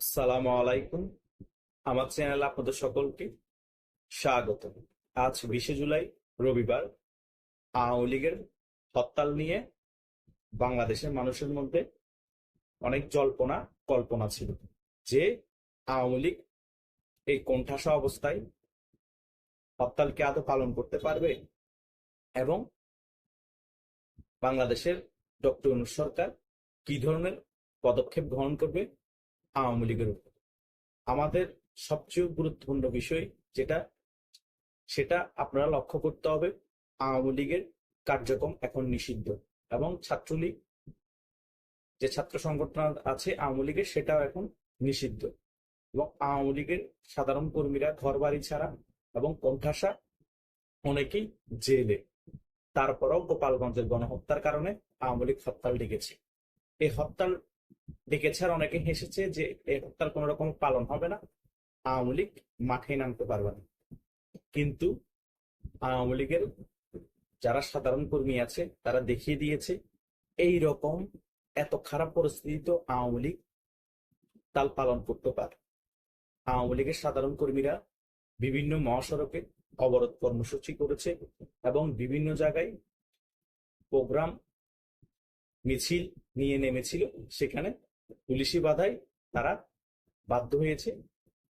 আসসালামু আলাইকুম। আমার চ্যানেলে আপনাদের সকলকে স্বাগত আজ বিশে জুলাই, রবিবার আওয়ামী লীগের হরতাল নিয়ে বাংলাদেশের মানুষের মধ্যে অনেক জল্পনা, কল্পনা ছিল যে আওয়ামী লীগ এই কোণঠাসা অবস্থায় হরতালকে আদৌ পালন করতে পারবে এবং বাংলাদেশের ডক্টর সরকার কি ধরনের পদক্ষেপ গ্রহণ করবে আওয়ামী লীগের উপর। আমাদের সবচেয়ে গুরুত্বপূর্ণ বিষয় যেটা, সেটা আপনারা লক্ষ্য করতে হবে, আওয়ামী লীগের কার্যক্রম এখন নিষিদ্ধ এবং ছাত্রলীগ, যে ছাত্র সংগঠন আছে আওয়ামী লীগের, সেটাও এখন নিষিদ্ধ। এবং আওয়ামী লীগের সাধারণ কর্মীরা ঘর বাড়ি ছাড়া এবং কোণঠাসা অনেকেই জেলে। তারপরেও গোপালগঞ্জের গণহত্যার কারণে আওয়ামী লীগ হরতাল ডেকেছে। এই হরতাল ডেকেছে অনেকে হেসেছে যে তার কোন রকম পালন হবে না। আওয়ামী লীগ মাঠে নামতে পারবে না। কিন্তু আওয়ামী লীগের যারা সাধারণ কর্মী আছে, তারা দেখিয়ে দিয়েছে এই রকম এত খারাপ পরিস্থিতি আওয়ামী লীগ তাল পালন করতে পারে। আওয়ামী লীগের সাধারণ কর্মীরা বিভিন্ন মহাসড়কে অবরোধ কর্মসূচি করেছে এবং বিভিন্ন জায়গায় প্রোগ্রাম মিছিল নিয়ে নেমেছিল। সেখানে পুলিশি বাধায় তারা বাধ্য হয়েছে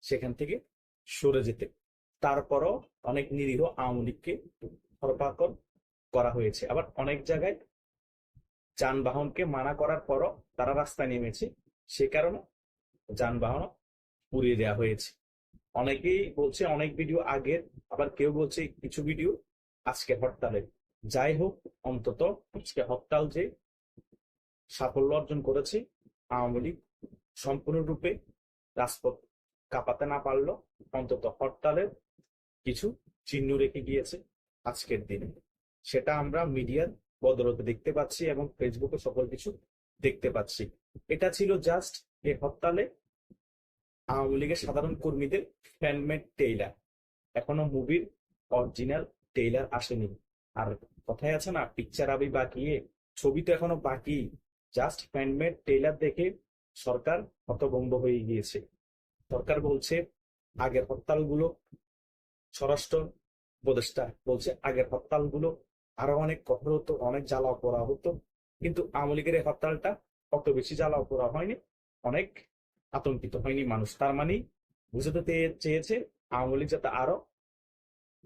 সেখান থেকে সরে যেতে। তারপরও অনেক নিরীহ আওয়ামী লীগকে হরপাকড় করা হয়েছে। আবার অনেক জায়গায় যানবাহনকে মানা করার পরও তারা রাস্তায় নেমেছে। সে কারণে যানবাহন পুড়িয়ে দেওয়া হয়েছে। অনেকেই বলছে অনেক ভিডিও আগের, আবার কেউ বলছে কিছু ভিডিও আজকে হরতালের। যাই হোক, অন্তত আজকে হরতাল যে সাফল্য অর্জন করেছে আওয়ামী লীগ সম্পূর্ণরূপে রাজপথ কাঁপাতে না পারল, অন্তত হরতালের কিছু চিহ্ন রেখে গিয়েছে আজকের দিনে। সেটা আমরা মিডিয়ার বদলতে দেখতে পাচ্ছি এবং ফেসবুকে সকল কিছু দেখতে পাচ্ছি। এটা ছিল জাস্ট এই হরতালে আওয়ামী লীগের সাধারণ কর্মীদের ফ্যানমেড টেইলার। এখনও মুভির অরিজিনাল টেইলার আসেনি। আর কথায় আছে না, পিকচার আবি বাকি ছবি তো এখনও বাকি। জাস্ট ফ্যানমেড টেইলার দেখে সরকার হতভম্ব হয়ে গিয়েছে। সরকার বলছে, আগের হরতালগুলো স্বরাষ্ট্র উপদেষ্টা বলছে, আগের হরতালগুলো আরও অনেক কঠোর হতো, অনেক জ্বালাও করা হতো। কিন্তু আওয়ামী লীগের এই হরতালটা অত বেশি জ্বালাও করা হয়নি, অনেক আতঙ্কিত হয়নি মানুষ। তার মানে বুঝতে চেয়েছে আওয়ামী লীগ যাতে আরও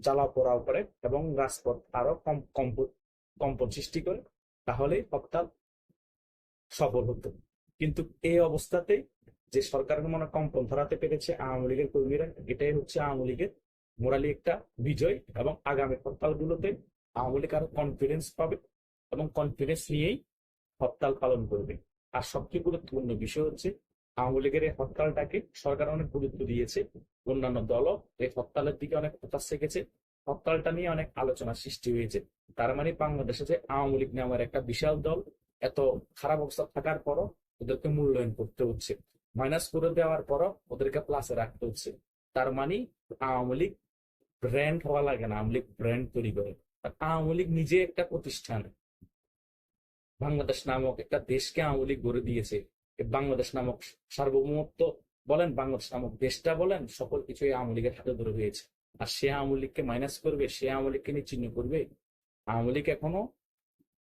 জ্বালাও পোড়াও করে এবং রাজপথ আরও কম কম্প- কম্পন সৃষ্টি করে। তাহলে হরতাল সফল হতো। কিন্তু এই অবস্থাতে যে সরকারের মনে কম্পন ধরাতে পেরেছে আওয়ামী লীগের কর্মীরা, এটাই হচ্ছে আওয়ামী লীগের মোরালি একটা বিজয় এবং আগামী হরতালগুলোতে আওয়ামী লীগ আরও কনফিডেন্স পাবে এবং কনফিডেন্স নিয়েই হরতাল পালন করবে। আর সবচেয়ে গুরুত্বপূর্ণ বিষয় হচ্ছে আওয়ামী লীগের এই হরতালটাকে সরকার অনেক গুরুত্ব দিয়েছে, অন্যান্য দলও এই হরতালের দিকে অনেক প্রকাশ রেখেছে। হরতালটা নিয়ে অনেক আলোচনা সৃষ্টি হয়েছে। তার মানে বাংলাদেশে যে আওয়ামী লীগ নামের একটা বিশাল দল এত খারাপ অবস্থা থাকার পরও ওদেরকে মূল্যায়ন করতে হচ্ছে। মাইনাস করে দেওয়ার পরও ওদেরকে প্লাসে রাখতে হচ্ছে। তার মানে আওয়ামী লীগ ব্র্যান্ড হওয়া লাগে না, আওয়ামী লীগ ব্র্যান্ড তৈরি করে। আওয়ামী লীগ নিজে একটা প্রতিষ্ঠান। বাংলাদেশ নামক একটা দেশকে আওয়ামী লীগ গড়ে দিয়েছে। বাংলাদেশ নামক সার্বভৌমত্ব বলেন, বাংলাদেশ নামক দেশটা বলেন, সকল কিছুই আওয়ামী লীগের হাতে ধরে হয়েছে আর সে আওয়ামী লীগকে মাইনাস করবে, সে আওয়ামী লীগকে নিয়ে চিহ্ন করবে। আওয়ামী লীগ এখনও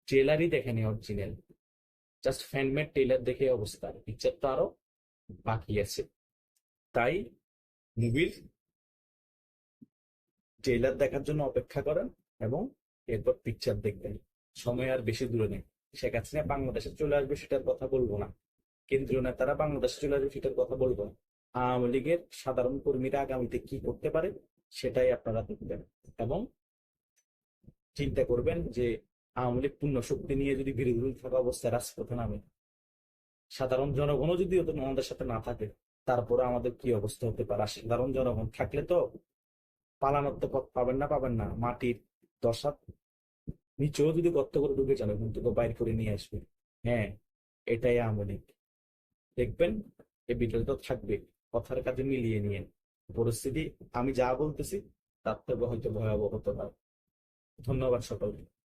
ট্রেলারই দেখেনি অরিজিনাল জাস্ট ফ্যানমেড টেইলার দেখে অবস্থা। পিকচার তো আরও বাকি আছে। তাই মুভির ট্রেলার দেখার জন্য অপেক্ষা করেন এবং এরপর পিকচার দেখবেন। সময় আর বেশি দূরে নেই। শেখ হাসিনা বাংলাদেশে চলে আসবে সেটার কথা বলব না। কেন্দ্রীয় নেতারা বাংলাদেশে চলে আসবে সেটার কথা বলব না। আওয়ামী লীগের সাধারণ কর্মীরা আগামীতে কি করতে পারে সেটাই আপনারা দেখবেন। এবং চিন্তা করবেন যে আওয়ামী লীগ পূর্ণ শক্তি নিয়ে যদি বিরোধী থাকা অবস্থায় রাজপথে নামে, সাধারণ জনগণও যদি আমাদের সাথে না থাকে, তারপরে আমাদের কি অবস্থা হতে পারে? সাধারণ জনগণ থাকলে তো পালানোর তো পথ পাবেন না পাবেন না। মাটির দশা নিচেও যদি গর্ত করে ঢুকে যাবে কিন্তু বাইর করে নিয়ে আসবে। হ্যাঁ এটাই আওয়ামী লীগ। দেখবেন এই ভিডিওটা তো থাকবে, কথার কাজে মিলিয়ে নিয়ে। পরিস্থিতি, আমি যা বলতেছি, তার থেকে হয়তো ভয়াবহ হতে পারে। ধন্যবাদ সকলকে।